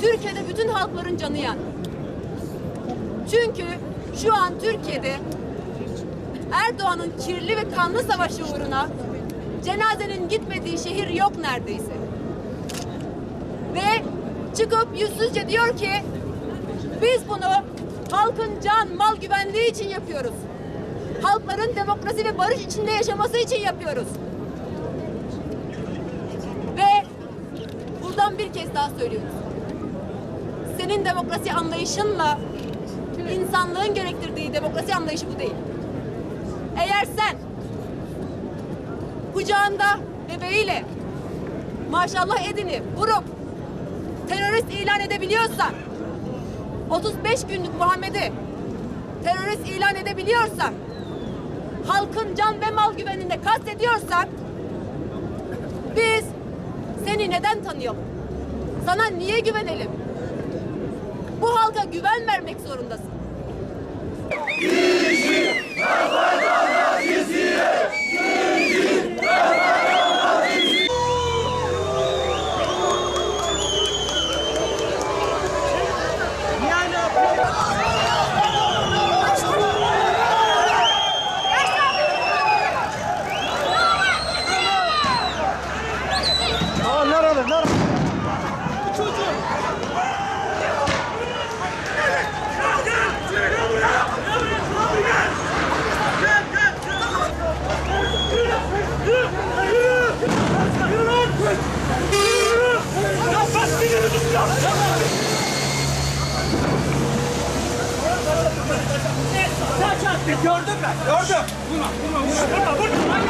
Türkiye'de bütün halkların canı yan. Çünkü şu an Türkiye'de Erdoğan'ın kirli ve kanlı savaşı uğruna cenazenin gitmediği şehir yok neredeyse. Ve çıkıp yüzsüzce diyor ki biz bunu halkın can, mal güvenliği için yapıyoruz. Halkların demokrasi ve barış içinde yaşaması için yapıyoruz. Ve buradan bir kez daha söylüyoruz. Senin demokrasi anlayışınla insanlığın gerektirdiği demokrasi anlayışı bu değil. Eğer sen kucağında bebeğiyle maşallah edini vurup terörist ilan edebiliyorsan 35 günlük Muhammed'i terörist ilan edebiliyorsan halkın can ve mal güveninde kastediyorsan biz seni neden tanıyalım? Sana niye güvenelim? Bu halka güven vermek zorundasın. Gördüm ben, gördüm. Vurma, vurma, vurma. Vurma, vurma.